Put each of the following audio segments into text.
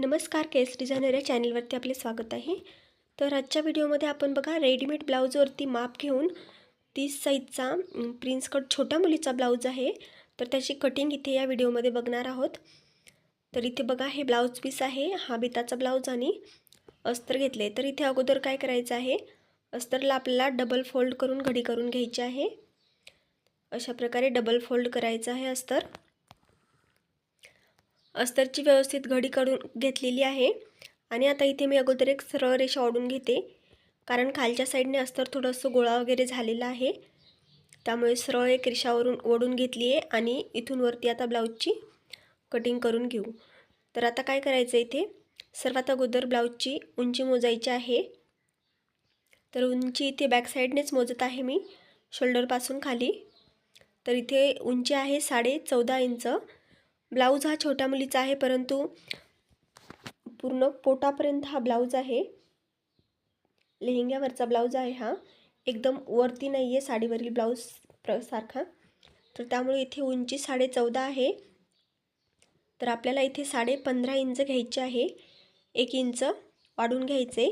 नमस्कार केस डिझायनर या चॅनलवरती आपले स्वागत आहे. तर आजच्या व्हिडिओमध्ये आपण बघा रेडीमेड ब्लाऊजवरती माप घेऊन तीस साईजचा प्रिन्स कट छोट्या मुलीचा ब्लाऊज आहे. तर त्याची कटिंग इथे या व्हिडिओमध्ये बघणार आहोत. तर इथे बघा हे ब्लाऊज पीस आहे हा बिताचा ब्लाऊज आणि अस्तर घेतले तर इथे अगोदर काय करायचं आहे अस्तरला आपल्याला डबल फोल्ड करून घडी करून घ्यायची आहे. अशा प्रकारे डबल फोल्ड करायचं आहे अस्तर. अस्तरची व्यवस्थित घडी काढून घेतलेली आहे. आणि आता इथे मी अगोदर एक सरळ रेषा ओढून घेते. कारण खालच्या साईडने अस्तर थोडंसं गोळा वगैरे झालेला आहे. त्यामुळे सरळ एक रेषावरून ओढून घेतली आहे आणि इथून वरती आता ब्लाऊजची कटिंग करून घेऊ. तर आता काय करायचं इथे? सर्वात अगोदर ब्लाऊजची उंची मोजायची आहे. तर उंची इथे बॅक साईडनेच मोजत आहे मी. शोल्डरपासून खाली. तर इथे उंची आहे साडे चौदा इंच. ब्लाऊज हा छोट्या मुलीचा आहे परंतु पूर्ण पोटापर्यंत हा ब्लाऊज आहे. लेहंग्यावरचा ब्लाऊज आहे हा. एकदम वरती नाही आहे साडीवरील ब्लाऊज प्र सारखा. तर त्यामुळे इथे उंची साडे चौदा आहे. तर आपल्याला इथे साडे पंधरा इंच घ्यायचे आहे. एक इंच वाढून घ्यायचे.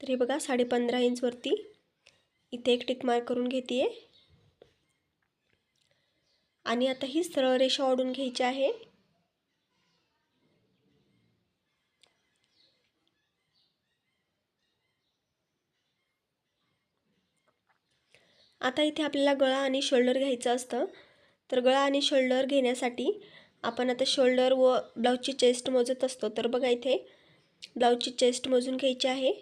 तर हे बघा साडे पंधरा इंचवरती इथे एक टिक मार्क करून घेते आहे आणि आता ही सरळ रेषा ओढून घ्यायची आहे. आता इथे आपल्याला गळा आणि शोल्डर घ्यायचं असतं. तर गळा आणि शोल्डर घेण्यासाठी आपण आता शोल्डर व ब्लाऊजची चेस्ट मोजत असतो. तर बघा इथे ब्लाऊजची चेस्ट मोजून घ्यायची आहे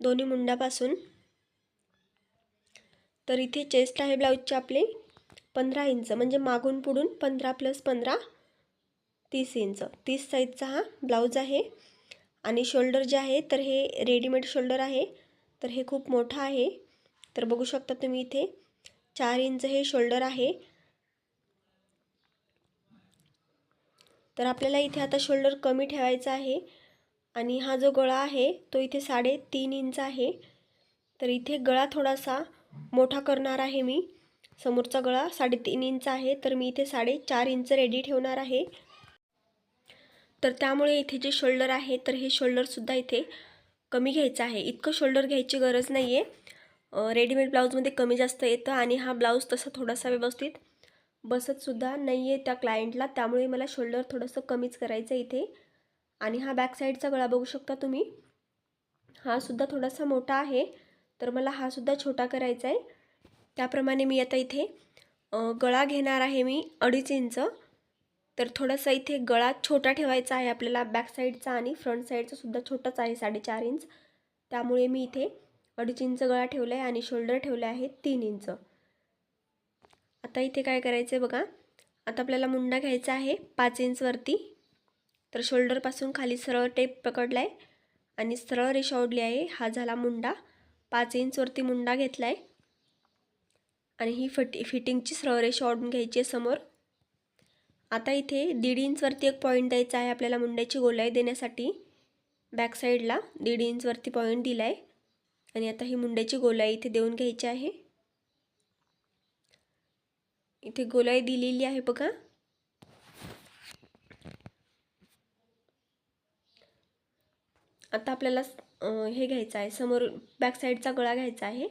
दोन्ही मुंडापासून. तर इथे चेस्ट आहे ब्लाऊजचे आपले. पंधरा इंच म्हणजे मागून पुढून पंधरा प्लस पंधरा तीस इंच. तीस साईजचा हा ब्लाऊज आहे. आणि शोल्डर जे आहे तर हे रेडीमेड शोल्डर आहे. तर हे खूप मोठं आहे. तर बघू शकता तुम्ही इथे चार इंच हे शोल्डर आहे. तर आपल्याला इथे आता शोल्डर कमी ठेवायचा आहे. आणि हा जो गळा आहे तो इथे साडेतीन इंच आहे. तर इथे गळा थोडासा मोठा करणार आहे मी. समोरचा गळा साडेतीन इंच आहे तर मी इथे साडेचार इंच रेडी ठेवणार आहे. तर त्यामुळे इथे जे शोल्डर आहे तर हे शोल्डरसुद्धा इथे कमी घ्यायचं आहे. इतकं शोल्डर घ्यायची गरज नाही आहे रेडीमेड ब्लाऊजमध्ये कमी जास्त येतं आणि हा ब्लाऊज तसा थोडासा व्यवस्थित बसतसुद्धा नाही आहे त्या क्लायंटला त्यामुळे मला शोल्डर थोडंसं कमीच करायचं आहे इथे. आणि हा बॅक साईडचा गळा बघू शकता तुम्ही. हा सुद्धा थोडासा मोठा आहे तर मला हा सुद्धा छोटा करायचा आहे त्याप्रमाणे मी आता इथे गळा घेणार आहे मी अडीच इंच. तर थोडासा इथे गळा छोटा ठेवायचा आहे आपल्याला बॅक साईडचा आणि फ्रंट साईडचा सुद्धा छोटाच आहे साडेचार इंच. त्यामुळे मी इथे अडीच इंच गळा ठेवला आहे आणि शोल्डर ठेवले आहे तीन इंच. आता इथे काय करायचं आहे बघा आता आपल्याला मुंडा घ्यायचा आहे पाच इंचवरती तर शोल्डरपासून खाली सरळ टेप पकडला आहे आणि सरळ रेषा ओढली आहे. हा झाला मुंडा. पाच इंचवरती मुंडा घेतला आहे आणि ही फटी फिटिंगची सरळ रेषा ओढून घ्यायची आहे समोर. आता इथे दीड इंचवरती एक पॉईंट द्यायचा आहे आपल्याला मुंड्याची गोलाई देण्यासाठी. बॅक साईडला दीड इंचवरती पॉईंट दिला आहे आणि आता ही मुंड्याची गोलाई इथे देऊन घ्यायची आहे. इथे गोलाई दिलेली आहे बघा. आता आपल्याला हे घ्यायचं आहे. समोर बॅक साईडचा गळा घ्यायचा आहे.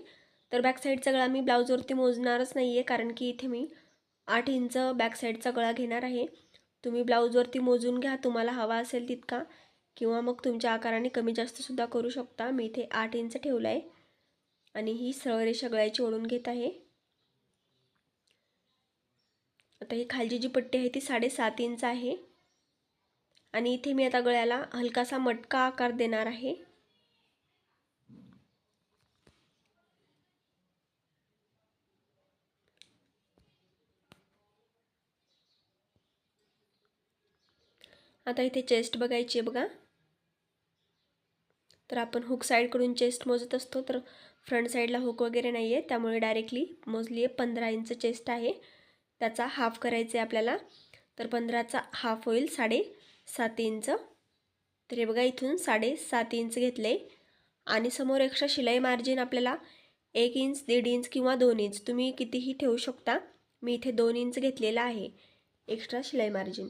तर बॅक साईडचा गळा मी ब्लाऊजवरती मोजणारच नाही आहे कारण की इथे मी आठ इंच बॅक साईडचा गळा घेणार आहे. तुम्ही ब्लाऊजवरती मोजून घ्या तुम्हाला हवा असेल तितका किंवा मग तुमच्या आकाराने कमी जास्तसुद्धा करू शकता. मी इथे आठ इंच ठेवलं आहे आणि ही सरळ रेषा गळ्याची ओढून घेत आहे. आता ही खालची जी पट्टी आहे ती साडेसात इंच आहे. आणि इथे मी आता गळ्याला हलकासा मटका आकार देणार आहे. आता इथे चेस्ट बघायची आहे बघा. तर आपण हुक साईडकडून चेस्ट मोजत असतो तर फ्रंट साईडला हुक वगैरे नाही आहे त्यामुळे डायरेक्टली मोजली आहे पंधरा इंच चेस्ट आहे. त्याचा हाफ करायचा आहे आपल्याला. तर पंधराचा हाफ होईल साडे सात इंच तर हे बघा इथून साडे सात इंच घेतले. आणि समोर एक्स्ट्रा शिलाई मार्जिन आपल्याला एक इंच दीड इंच किंवा दोन इंच तुम्ही कितीही ठेवू शकता. मी इथे दोन इंच घेतलेला आहे. एक्स्ट्रा शिलाई मार्जिन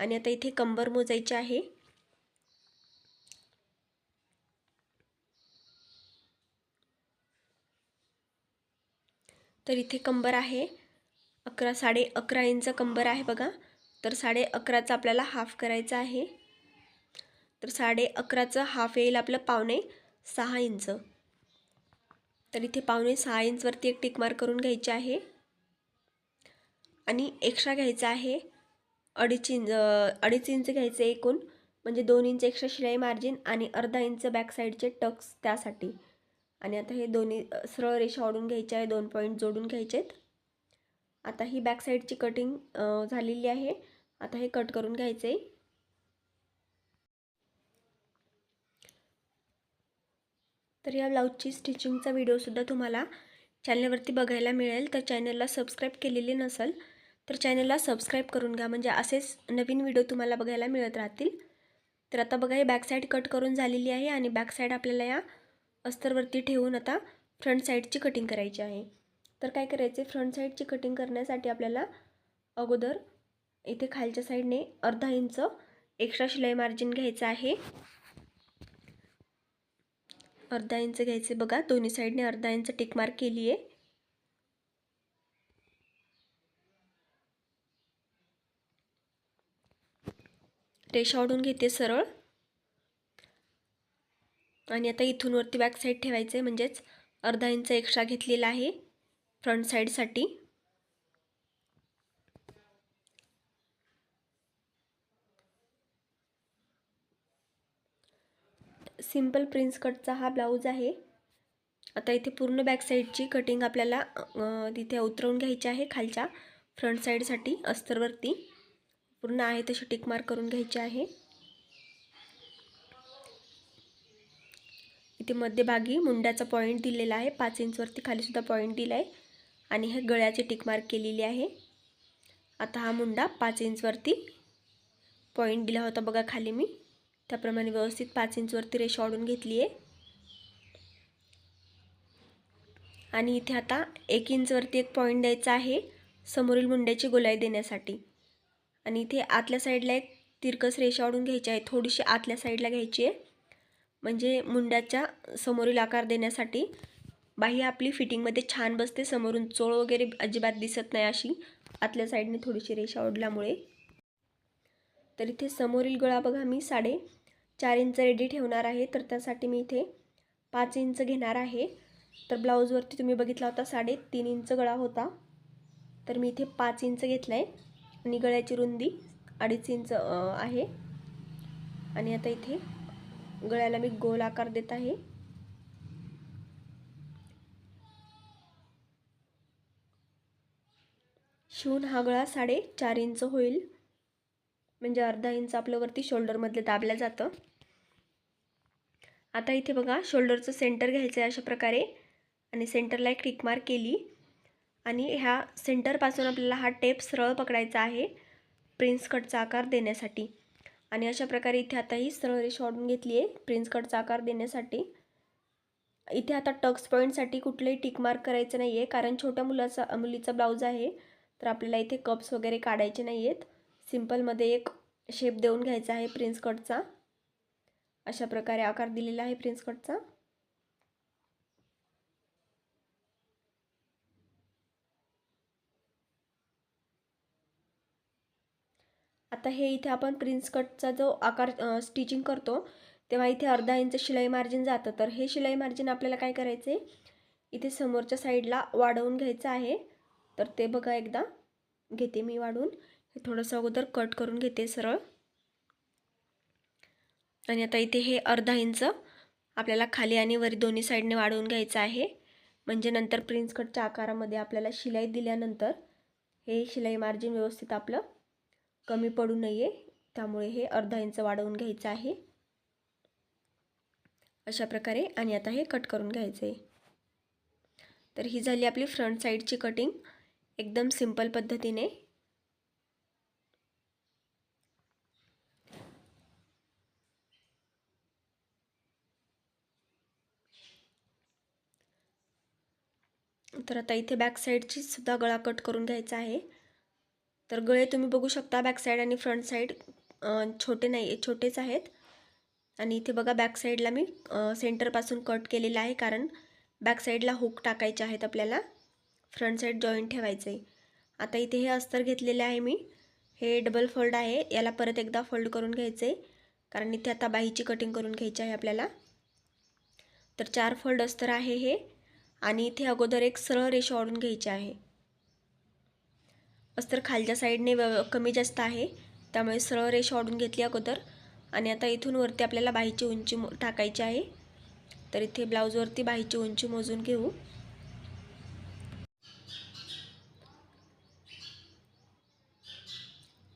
आणि आता इथे कंबर मोजायची आहे. तर इथे कंबर आहे. अकरा साडे अकरा इंच कंबर आहे बघा. तर साडे अकराचा आपल्याला हाफ करायचा आहे. तर साडे अकराचं हाफ येईल आपलं पावणे सहा इंच. तर इथे पावणे सहा इंचवरती एक टिकमार करून घ्यायची आहे. आणि एक्स्ट्रा घ्यायचा आहे. अडीच इंच अडीच इंच घ्यायचे एकूण. म्हणजे दोन इंच एक्स्ट्रा शिलाई मार्जिन आणि अर्धा इंच बॅक साईडचे टक्स त्यासाठी. आणि आता हे दोन्ही सरळ रेषा ओढून घ्यायच्या आहे दोन पॉईंट जोडून घ्यायचे आहेत आता ही बॅक साईडची कटिंग झालेली आहे. आता हे कट करून घ्यायचं. आहे तर या ब्लाऊजची स्टिचिंगचा व्हिडिओसुद्धा तुम्हाला चॅनलवरती बघायला मिळेल. तर चॅनलला सबस्क्राईब केलेली नसेल तर चॅनलला सबस्क्राईब करून घ्या. म्हणजे असेच नवीन व्हिडिओ तुम्हाला बघायला मिळत राहतील. तर आता बघा हे बॅक साईड कट करून झालेली आहे आणि बॅक साईड आपल्याला या अस्तरवरती ठेवून आता फ्रंट साईडची कटिंग करायची आहे. तर काय करायचे फ्रंट साईडची कटिंग करण्यासाठी आपल्याला अगोदर इथे खालच्या साईडने अर्धा इंच एक्स्ट्रा शिलाई मार्जिन घ्यायचं आहे. अर्धा इंच घ्यायचे बघा. दोन्ही साईडने अर्धा इंच टिक मार्क केली आहे रेषा ओढून घेते सरळ. आणि आता इथून वरती बॅक साईड ठेवायचं आहे म्हणजेच अर्धा इंच एक्स्ट्रा घेतलेला आहे फ्रंट साईडसाठी सिंपल प्रिन्स कटचा हा ब्लाऊज आहे. आता इथे पूर्ण बॅक साईडची कटिंग आपल्याला तिथे उतरवून घ्यायची आहे खालच्या फ्रंट साईडसाठी अस्तरवरती. पूर्ण आहे तशी टिक मार्क करून घ्यायची आहे. इथे मध्यभागी मुंड्याचा पॉईंट दिलेला आहे. पाच इंचवरती खालीसुद्धा पॉईंट दिला आहे आणि हे गळ्याची टिक मार्क केलेली आहे. आता हा मुंडा पाच इंचवरती पॉईंट दिला होता बघा खाली मी. त्याप्रमाणे व्यवस्थित पाच इंचवरती रेषा ओढून घेतली आहे. आणि इथे आता एक इंचवरती एक पॉईंट द्यायचा आहे. समोरील मुंड्याची गोलाई देण्यासाठी. आणि इथे आतल्या साईडला एक तिरकस रेषा ओढून घ्यायची आहे. थोडीशी आतल्या साईडला घ्यायची आहे. म्हणजे मुंड्याच्या समोरील आकार देण्यासाठी. बाह्य आपली फिटिंगमध्ये छान बसते. समोरून चोळ वगैरे अजिबात दिसत नाही अशी. आतल्या साईडने थोडीशी रेषा ओढल्यामुळे. तर इथे समोरील गळा बघा मी साडे चार इंच रेडी ठेवणार आहे. तर त्यासाठी मी इथे पाच इंच घेणार आहे. तर ब्लाऊजवरती तुम्ही बघितला होता साडे तीन इंच गळा होता. तर मी इथे पाच इंच घेतला आहे आणि गळ्याची रुंदी अडीच इंच आहे. आणि आता इथे गळ्याला मी गोल आकार देत आहे. शिवून हा गळा साडे चार इंच होईल. म्हणजे अर्धा इंच आपल्यावरती शोल्डरमधले दाबलं जातं. आता इथे बघा शोल्डरचं सेंटर घ्यायचं आहे अशा प्रकारे. आणि सेंटरला एक टिकमार्क केली. आणि ह्या सेंटरपासून आपल्याला हा टेप सरळ पकडायचा आहे प्रिन्स कटचा आकार देण्यासाठी. आणि अशा प्रकारे इथे आता ही सरळ रेषा ओढून घेतली आहे प्रिन्स कटचा आकार देण्यासाठी. इथे आता टक्स पॉईंटसाठी कुठलंही टिक मार्क करायचं नाही आहे कारण छोट्या मुलाचा मुलीचा ब्लाऊज आहे तर आपल्याला इथे कप्स वगैरे काढायचे नाही आहेत सिम्पलमध्ये एक शेप देऊन घ्यायचा आहे प्रिन्स कटचा अशा प्रकारे आकार दिलेला आहे प्रिन्स कटचा आता हे इथे आपण प्रिन्स कटचा जो आकार स्टिचिंग करतो तेव्हा इथे अर्धा इंच शिलाई मार्जिन जातं. तर हे शिलाई मार्जिन आपल्याला काय करायचं आहे इथे समोरच्या साईडला वाढवून घ्यायचं आहे. तर ते बघा एकदा. घेते मी वाढून. हे थोडंसं अगोदर कट करून घेते सरळ. आणि आता इथे हे अर्धा इंच आपल्याला खाली आणि वरी दोन्ही साईडने वाढवून घ्यायचं आहे. म्हणजे नंतर प्रिन्स कटच्या आकारामध्ये आपल्याला शिलाई दिल्यानंतर हे शिलाई मार्जिन व्यवस्थित आपलं कमी पडू नये. त्यामुळे हे अर्धा इंच वाढवून घ्यायचं आहे. अशा प्रकारे आणि आता हे कट करून घ्यायचं. आहे तर ही झाली आपली फ्रंट साईडची कटिंग. एकदम सिंपल पद्धतीने. तर आता इथे बॅक साईडची सुद्धा गळा कट करून घ्यायचा आहे. तर गळे तुम्ही बघू शकता बॅक साईड आणि फ्रंट साईड छोटे नाही छोटेच आहेत. आणि इथे बघा बॅक साईडला मी सेंटरपासून कट केलेला आहे कारण बॅक साईडला हुक टाकायचे आहेत आपल्याला. फ्रंट साईड जॉईंट ठेवायचं आहे आता इथे हे अस्तर घेतलेले आहे मी. हे डबल फोल्ड आहे. याला परत एकदा फोल्ड करून घ्यायचं आहे कारण इथे आता बाहीची कटिंग करून घ्यायची आहे आपल्याला. तर चार फोल्ड अस्तर आहे हे. आणि इथे अगोदर एक सरळ रेषा ओढून घ्यायची आहे. अस्तर खालच्या साईडने व कमी जास्त आहे. त्यामुळे सरळ रेषा ओढून घेतली अगोदर. आणि आता इथून वरती आपल्याला बाहीची उंची टाकायची आहे. तर इथे ब्लाऊजवरती बाहीची उंची मोजून घेऊ.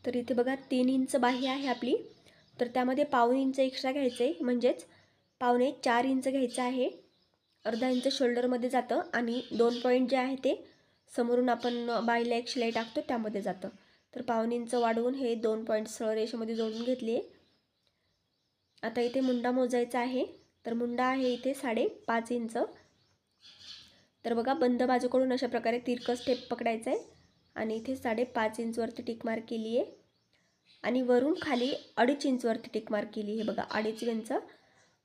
तर इथे बघा तीन इंच बाही आहे आपली. तर त्यामध्ये पाऊन इंच एक्स्ट्रा घ्यायचं. आहे म्हणजेच पावणे चार इंच घ्यायचं आहे. अर्धा इंच शोल्डरमध्ये जातं आणि दोन पॉईंट जे आहे ते समोरून आपण बाईला एक शिलाई टाकतो त्यामध्ये जातं. तर पाहुणींचं इंच वाढवून हे दोन पॉईंट सरळ रेषेमध्ये जोडून घेतली आहे. आता इथे मुंडा मोजायचा आहे. तर मुंडा आहे इथे साडेपाच इंच. तर बघा बंद बाजूकडून अशा प्रकारे तिरकं स्टेप पकडायचं आहे. आणि इथे साडेपाच इंचवरती टिकमार्क केली आहे. आणि वरून खाली अडीच इंचवरती टिकमार्क केली आहे. बघा अडीच इंच.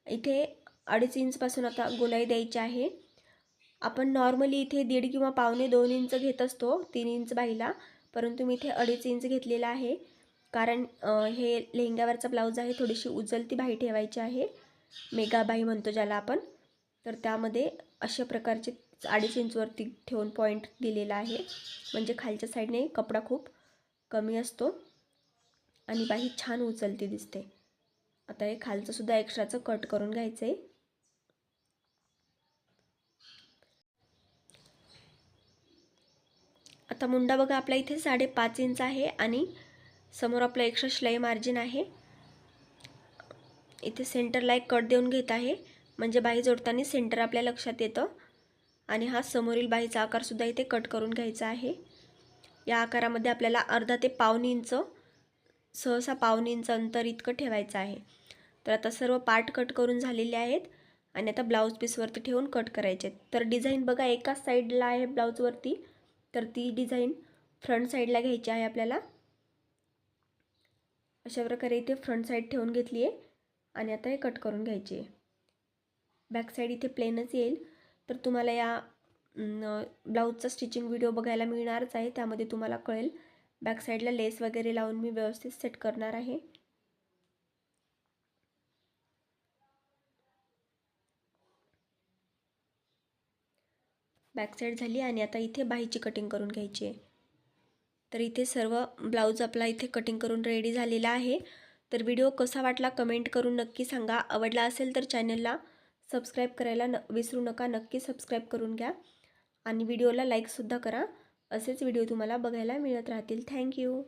इथे अडीच इंचपासून आता गोलाई द्यायची आहे. आपण नॉर्मली इथे दीड किंवा पावणे दोन इंच घेत असतो तीन इंच बाईला. परंतु मी इथे अडीच इंच घेतलेला आहे. कारण हे लेहंग्यावरचा ब्लाऊज आहे थोडीशी उचलती बाही ठेवायची आहे. मेगाबाई म्हणतो ज्याला आपण. तर त्यामध्ये अशा प्रकारचे अडीच इंचवरती ठेवून पॉईंट दिलेला आहे. म्हणजे खालच्या साईडने कपडा खूप कमी असतो. आणि बाही छान उचलती दिसते. आता हे खालचंसुद्धा एक्स्ट्राचं कट करून घ्यायचं आहे आता मुंडा बघा आपला इथे साडेपाच इंच आहे आणि समोर आपलं एक्स्ट्रा शिलाई मार्जिन आहे. इथे सेंटरला एक कट देऊन घेत आहे. म्हणजे बाही जोडताना सेंटर आपल्या लक्षात येतं. आणि हा समोरील बाहीचा आकारसुद्धा इथे कट करून घ्यायचा आहे. या आकारामध्ये आपल्याला अर्धा ते पाऊन इंच सहसा पाऊन इंच अंतर इतकं ठेवायचं आहे. तर आता सर्व पार्ट कट करून झालेले आहेत. आणि आता ब्लाऊज पीसवरती ठेवून कट करायचे आहेत. तर डिझाईन बघा एकाच साईडला आहे ब्लाऊजवरती तर ती डिझाईन फ्रंट साईडला घ्यायची आहे आपल्याला. अशा प्रकारे इथे फ्रंट साईड ठेवून घेतली आहे आणि आता हे कट करून घ्यायची आहे. बॅक साईड इथे प्लेनच येईल. तर तुम्हाला या ब्लाऊजचा स्टिचिंग व्हिडिओ बघायला मिळणारच आहे त्यामध्ये तुम्हाला कळेल. बॅक साईडला लेस वगैरे लावून मी व्यवस्थित सेट करणार आहे. बॅकसाईड झाली आणि आता इथे बाहीची कटिंग करून घ्यायची आहे. तर इथे सर्व ब्लाऊज आपला इथे कटिंग करून रेडी झालेला आहे. तर व्हिडिओ कसा वाटला कमेंट करून नक्की सांगा. आवडला असेल तर चॅनलला सबस्क्राईब करायला न विसरू नका. नक्की सबस्क्राईब करून घ्या. आणि व्हिडिओला लाईकसुद्धा करा. असेच व्हिडिओ तुम्हाला बघायला मिळत राहतील. थँक्यू